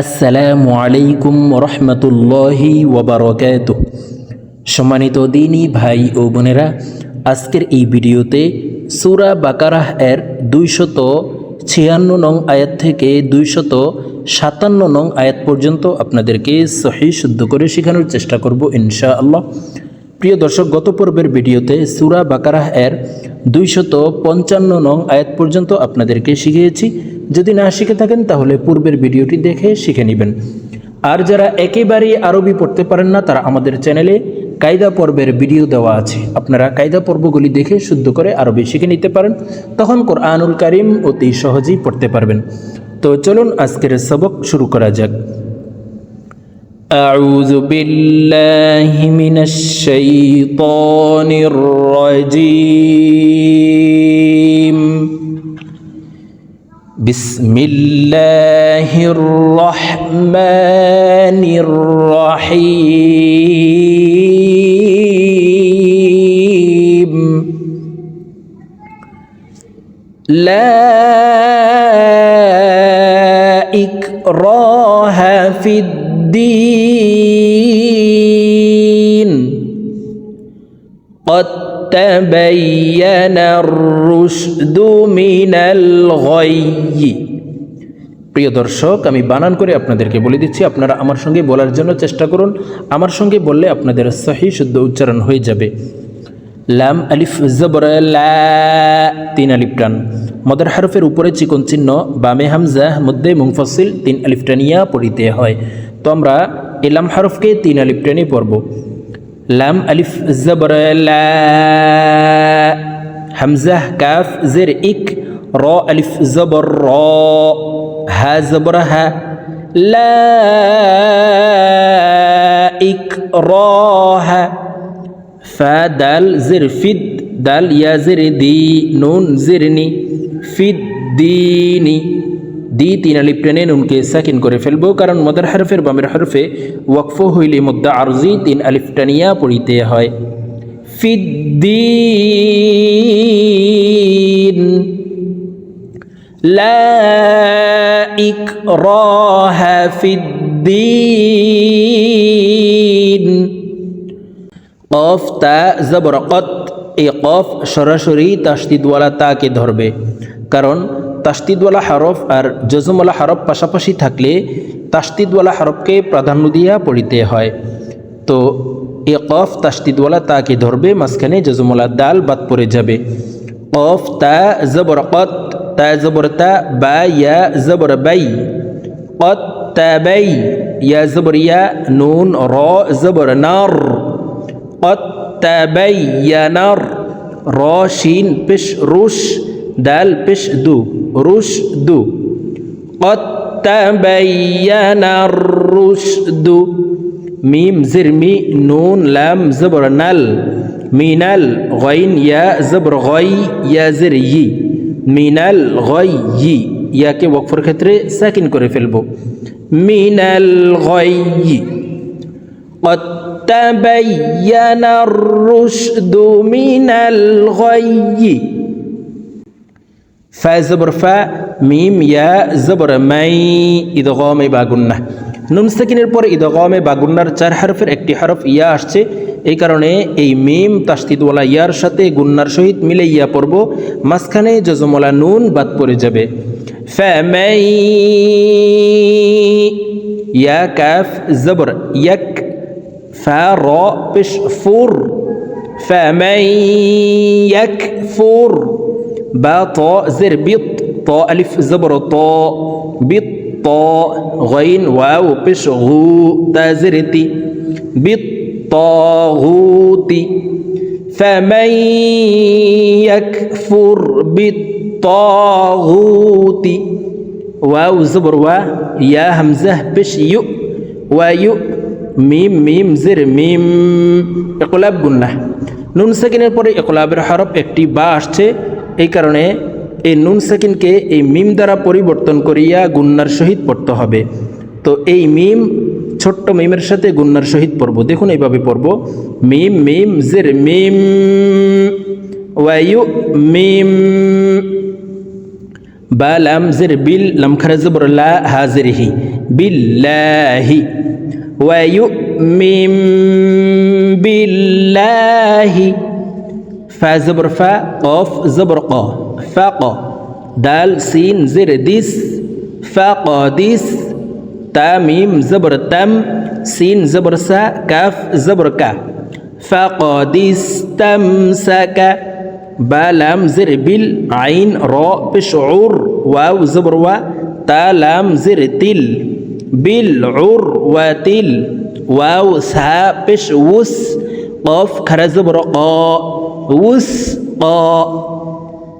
আসসালামু আলাইকুম রহমতুল্লাহি ওবরকাত সম্মানিত দিনী ভাই ও বোনেরা, আজকের এই ভিডিওতে সুরা বাকারাহ এর দুইশত ছিয়ান্ন নং আয়াত থেকে দুইশত সাতান্ন নং আয়াত পর্যন্ত আপনাদেরকে সহি শুদ্ধ করে শেখানোর চেষ্টা করব ইনশা আল্লাহ প্রিয় দর্শক, গত পর্বের ভিডিওতে সুরা বাকারাহ এর দুইশত পঞ্চান্ন নং আয়াত পর্যন্ত আপনাদেরকে শিখিয়েছি। যদি না শিখে থাকেন, তাহলে পূর্বের ভিডিওটি দেখে শিখে নেবেন। আর যারা একেবারেই আরবি পড়তে পারেন না, তারা আমাদের চ্যানেলে কায়দা পর্বের ভিডিও দেওয়া আছে। আপনারা কায়দা পর্বগুলি দেখে শুদ্ধ করে আরবি শিখে নিতে পারেন। তখন কোরআনুল কারিম অতি সহজেই পড়তে পারবেন। তো চলুন আজকের সবক শুরু করা যাক। أعوذ بالله من الشيطان الرجيم. بسم الله الرحمن الرحيم. لا إكراه في الدين تبين الرشد من الغي প্রিয় দর্শক আমি বানান করে আপনাদেরকে বলে দিচ্ছি আপনারা আমার সঙ্গে বলার জন্য চেষ্টা করুন আমার সঙ্গে বললে আপনাদের সহি শুদ্ধ উচ্চারণ হয়ে যাবে লাম আলিফ জবর লা তিন আলিফ টান মদার হারফের উপরে চিকন চিহ্ন বামে হামজা মধ্যে মুংফসিল তিন আলিফ টানিয়া পড়িতে হয় তো আমরা এলাম হারফকে তিন আলিফ টানি পড়ব লাম আলিফ জবর লা হামজা কাফ জের ইক র আলিফ জবর র হা জবর হা লা ইক র হা ফা দাল জের ফিদ দাল ইয়া জের দি দি তিন আলি প্রেনে নুনকে সাকিন করে ফেলব, কারণ মদার হরফের বামের হরফে ওয়াকফ হইলে মুদ্দা আরজি তিন আলিফ টানিয়া পড়িতে হয়। ফিদ্দিন লা তা জবরকত এ কফ সরাসরি তাস্তিদওয়ালা তাকে ধরবে, কারণ তাস্তিদওয়ালা হরফ আর জজমওয়ালা হরফ পাশাপাশি থাকলে তাস্তিদওয়ালা হরফকে প্রাধান্য দিয়া পড়িতে হয় তো এ কফ তাস্তিদওয়ালা তাকে ধরবে মাঝখানে জজমওয়ালা দাল বাদ পড়ে যাবে কফ তা জবরকত তা জবর তা বা ইয়া জবর বাই কত তাবাই ইয়া জবর ইয়া নুন র জবর নার قد تبين راشين بش روش دال بش دو روش دو قد تبين الرشد ميم زرمي نون لام زبر نل মিনাল গইন ইয়া জবর গই ইয়া জের ই মিনাল গই ই ইয়াকে ওয়াকফর ক্ষেত্রে সাকিন করে ফেলবো মিনাল গই قد تبين الرشد من الغي ফ্যা জবর ফ্যা মিম ইয়া জবর মাই ইদগমে বাগুন্না নুন সাকিনের পর ইদগমে বাগুন্নার চার হরফের একটি হরফ ইয়া আসছে এই কারণে এই মিম তাস্তিদওয়ালা ইয়ার সাথে গুন্নার সহিত মিলে ইয়া পড়ব মাঝখানে যজমলা নুন বাদ পড়ে যাবে ফ্যামাই ইয়া ক্যাফ জবর ইয়াক ফ্যা র পেশ ফুর ফ্যামাই ইয়াক ফুর فمن يكفر با طاء زر بط طاء ألف زبر طاء بالطاء غين واو بش غو تا زرتي بالطاغوت فمن يكفر بالطاغوت واو زبر وا يا همزة بش يؤ ويؤ মিম মিম জের মিম একলাব গুন্না নুন সেকেন্ডের পরে একলাবের হরফ একটি বা আসছে এই কারণে এই নুন সাকিনকে এই মিম দ্বারা পরিবর্তন করিয়া গুন্নার সহিত পড়তে হবে। তো এই মিম, ছোট্ট মিমের সাথে গুন্নার সহিত পড়ব। দেখুন এইভাবে পড়ব। মিম মিম, জের, মিম ওয়ায়ু মিম, বা জের, বিল, লাম খারাজবর লা, হাজেরহি, বিল্লাহি ওয়ায়ু মিম, বিল্লাহি। فا زبر فا قاف زبر قا. فق دال سين زر ديس فقديس تا ميم زبر تم. سين زبر سا. كاف زبر كا فقد استمسك با لام زر بال عين را بشعور واو زبر وا. تا لام زر تل بالعروة واو سا بش وس. قاف خرا زبر وسقا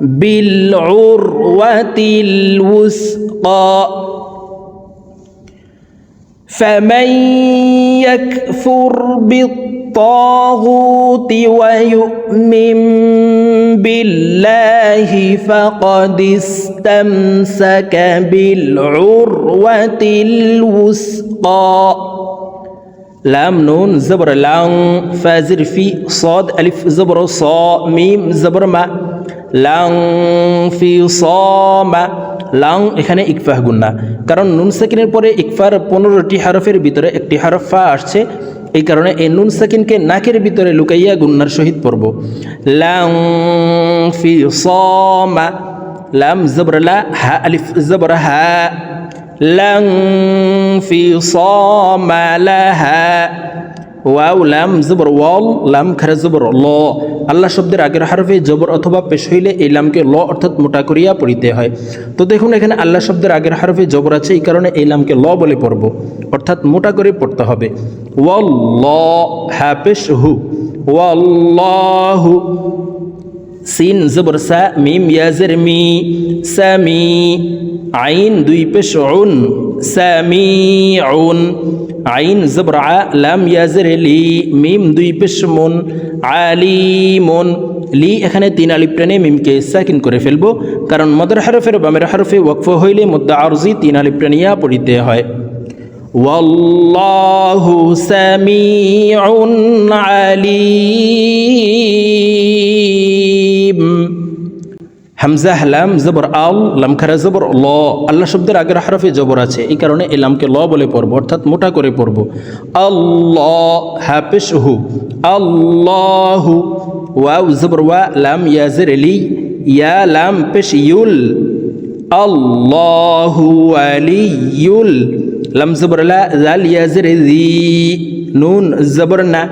بالعروة الوسقى فمن يكفر بالطاغوت ويؤمن بالله فقد استمسك بالعروة লাম নুন জবর লং ফাজির ফি সদ আলিফ জবর স মিম জবর মা লং ফি স মা লং এখানে ইকফাহ গুন্না কারণ নুন সাকিনের পরে ইকফার পনেরোটি হারফের ভিতরে একটি হারফ ফা আসছে। এই কারণে এই নুন সাকিনকে নাকের ভিতরে লুকাইয়া গুন্নার সহিত পড়ব। লং ফি স মা লাম জবরলা হা আলিফ জবর হা ফি সমা লাহা ওয়াও লাম জবর ওয়াল লাম খারা জবর ল আল্লাহ শব্দের আগের হারফে জবর অথবা পেশ হইলে এই লামকে ল অর্থাৎ মোটা করিয়া পড়িতে হয়। তো দেখুন এখানে আল্লাহ শব্দের আগের হারফে জবর আছে, এই কারণে এই লামকে ল বলে পড়ব। অর্থাৎ মোটা করে পড়তে হবে। ওয়াল ল হ্যাঁ পেশ হু ওয়াল্লাহু সিন, জবর, সা, মিম, ইয়াজের, মি সামি আইন, দুই পেশ, উন সামি উন, আইন, জবর, আ, লাম, ইয়াজের, লি, মিম, দুই পেশ, মুন আলিমুন লি এখানে তিন আলিপ টেনে মিমকে সাকিন করে ফেলব, কারণ মদের হরফের বামের হরফে ওয়াকফ হইলে মদ্দা আরজি তিন আলিপ টেনিয়া পড়িতে হয়। والله سميع عليم হামজা লাম জবর আল লাম খারা জবর ল আল্লাহ শব্দের আগের হরফে জবর আছে এই কারণে এই লামকে ল বলে পড়ব অর্থাৎ মোটা করে পড়ব আল্লাহ হাফিস হু আল্লাহ ওয়াও জবর ওয়া লাম ইয়াজের লি ইয়া লাম পেশ ইউল আল্লাহু আলিয়ুল لم زبرلا ذال يزر ذي نون زبرنا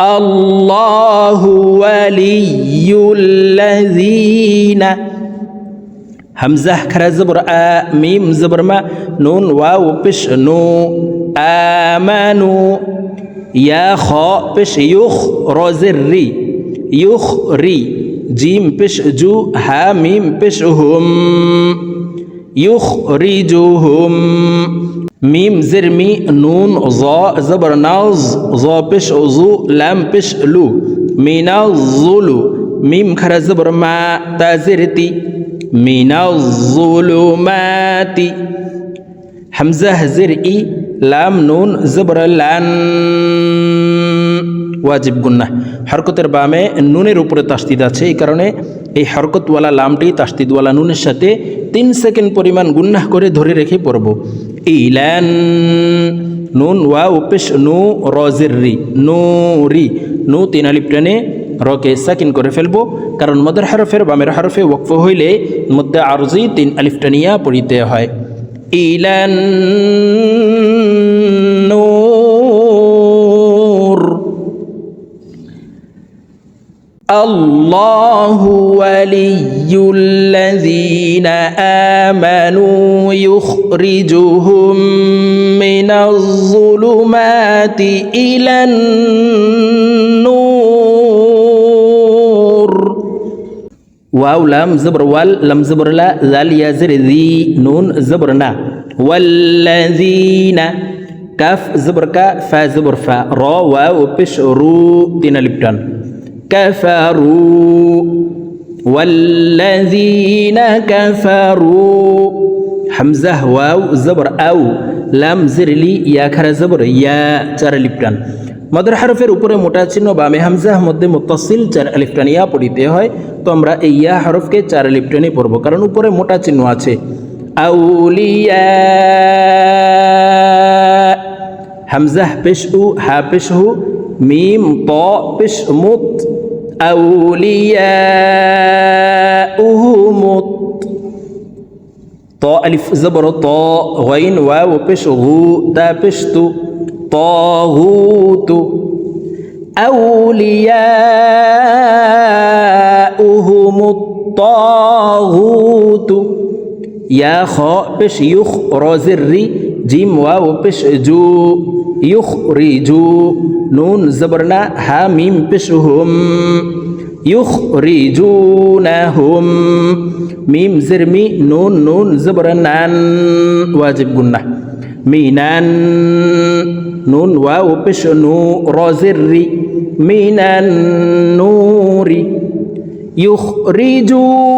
الله ولي الذين. همزه كرا زبر آ ميم زبر ما نون واو بش نو آمنوا. يا خاء بش يخ رازري يخ ري جيم بش جو ها ميم بش هم. ইউখরিজুহুম মিম জিরমি নুন জ, জবর নাউজ জ পেশ জু ল্যাম পেশ লু মিনাউজুলু মিম খারা জবর মা তাজিরতি মিনাউজুলুমাতি হামজা হাজির ই লাম নুন জবর লান। ওয়াজিব গুন্না। হরকতের বামে নুনের উপরে তাস্তিদ আছে, এই কারণে এই হরকতওয়ালা লামটি তাস্তিদওয়ালা নুনের সাথে তিন সেকেন্ড পরিমাণ গুন্নাহ করে ধরে রেখে পড়ব। ইলান, নুন ওয়া উপেশ নু রজের রি নু রি নু তিন আলিপ টেনে রকে সাকিন করে ফেলব। কারণ মদের হরফের, বামের হরফে ওকফ হইলে মধ্যে আরজি তিন আলিফ টানিয়া পড়িতে হয়। ইলান الله ولي الذين آمنوا يخرجهم من الظلمات إلى النور. واو لام زبر وال لم زبر لا ذال يزر ذي نون زبرنا والذين كاف زبر كا فا زبر فا را واو بش رو تين لبتان كفروا والذين كفروا حمزة واو زبر أو লাম জিরলি ইয়া খারা জবর ইয়া চার লিপটান মদের হরফের উপরে মোটা চিহ্ন বামে হামজাহ মধ্যে মুতাসিল চার আলিফটানিয়া পড়িতে হয় তো আমরা এই ইয়া হরফকে চার আলিফটানি পড়বো কারণ উপরে মোটা চিহ্ন আছে আউলিয়া হামজাহ পেশ উ হা পেশ হু মিম ত পেশ মুত أولياؤهم. طاء ألف زبر طاء غين واو بش غو تا بشتو طاغوت. أولياؤهم الطاغوت. يا خاء بش يخ الري جيم واو بش جو يخرجوا يخرجو نون زبرنا ها ميم بش هم يخرجونهم ميم زرمي نون نون زبرنان واجب قلنا مينان نون واو بش نو رازري من النور يخرجونهم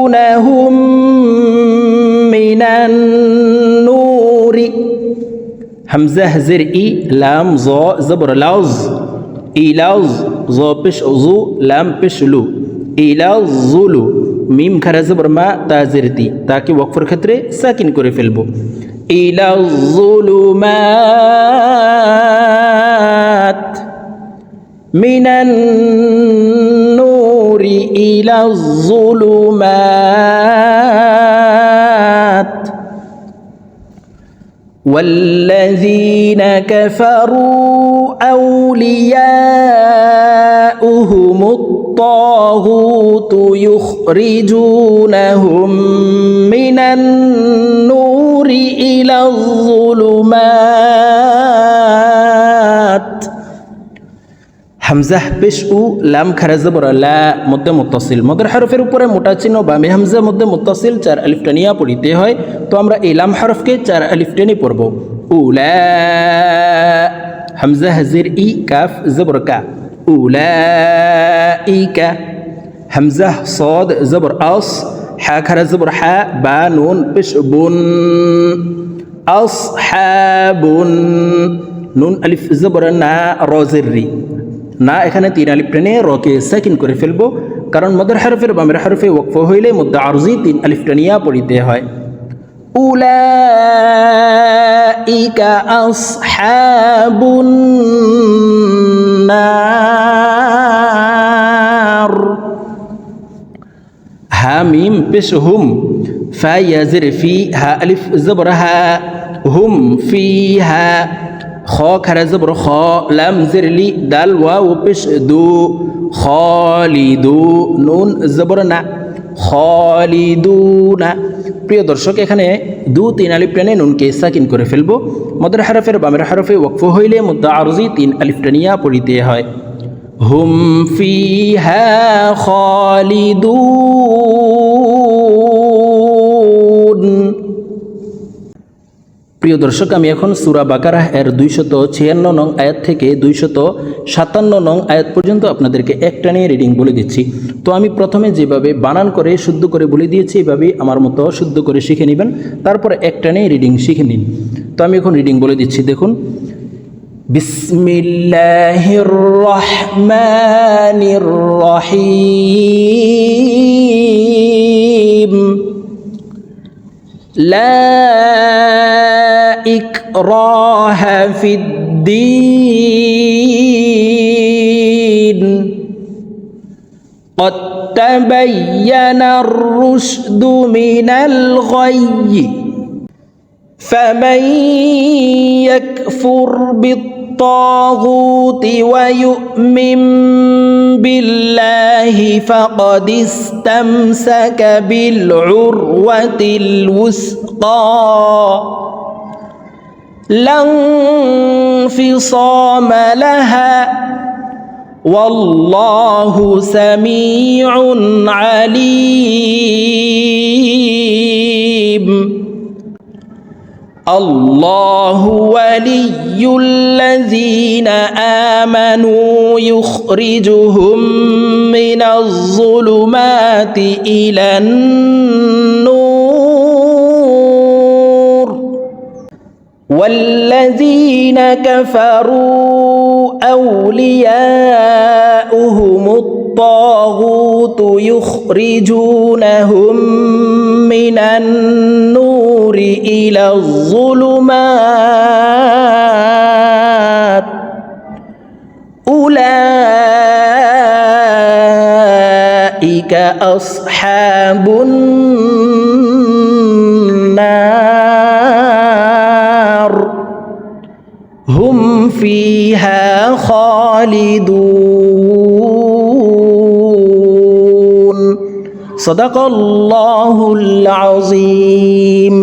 من النور همزة زرئي لام ظا زبر لوز إلاز ظا بش ظو لام بش لو إلاز ظلو মিম খারা জবর মা তা জেরতি তাকে ওয়াকফর ক্ষেত্রে সাকিন করে ফেলবো ইলা জুলুমাত মিনান নূরি ইলা জুলুমাত والذين كفروا أولياؤهم الطاغوت يخرجونهم من النور إلى الظلمات হামজাহ পেশ উ লাম খারা জবর লা মধ্যে মুত্তাসিল মদের হরফের উপরে মোটা চিহ্ন বামে হামজা মধ্যে মুত্তাসিল চার আলিফ টানিয়া পড়িতে হয় তো আমরা এই লাম হরফকে চার আলিফ টেনে পড়ব উলা হামজা হাজির ই কাফ জবর কা উলাইকা হামজা সদ জবর আস হা খারা জবর হা বা নুন পেশ বুন আস হা বুন নুন আলিফ জবর না রজের রি না এখানে তিন আলিফ টেনে রকে সেকেন্ড করে ফেলব কারণ মদর হরফের বামের হরফে ওকফ হইলে মধ্য আরজি তিন আলিফ টানিয়া পড়িতে হয় উলাইকা আসহাবুন নার হা মিম পেশ হুম ফা ইয়াজির ফি হা আলিফ জবর হা হুম ফি হা খ খারা জবর খ লাম জিরলি দাল ওয়াও পেশ দু প্রিয় দর্শক, এখানে দু, তিন আলিফ টেনে নুনকে সাকিন করে ফেলব। মদর হারফের বামের হারফে ওকফ হইলে মুদ্দা আরজি তিন আলিফ টেনিয়া পড়িতে হয়। হুম ফি খালিদুন। প্রিয় দর্শক, আমি এখন সুরা বাকারাহ এর দুইশত ছিয়ান্ন নং আয়াত থেকে দুইশত সাতান্ন নং আয়াত পর্যন্ত আপনাদেরকে একটা নিয়ে রিডিং বলে দিচ্ছি। তো আমি প্রথমে যেভাবে বানান করে, শুদ্ধ করে বলে দিয়েছি, এভাবেই আমার মতো শুদ্ধ করে শিখে নেবেন। তারপরে একটা নিয়ে রিডিং শিখে নিন। তো আমি এখন রিডিং বলে দিচ্ছি, দেখুন। বিসমিল্লাহির রহিম। لا إكراه في الدين. قد تبين الرشد من الغي فمن يكفر بالطاغوت ويؤمن بالله فقد استمسك بالعروة الوثقى. لا انفصام لها والله سميع عليم. الله ولي الذين آمنوا يخرجهم من الظلمات إلى النور. والذين كفروا أولياؤهم الطاغوت يخرجونهم من النور إلى الظلمات. أولئك أصحاب النار. صدق الله العظيم.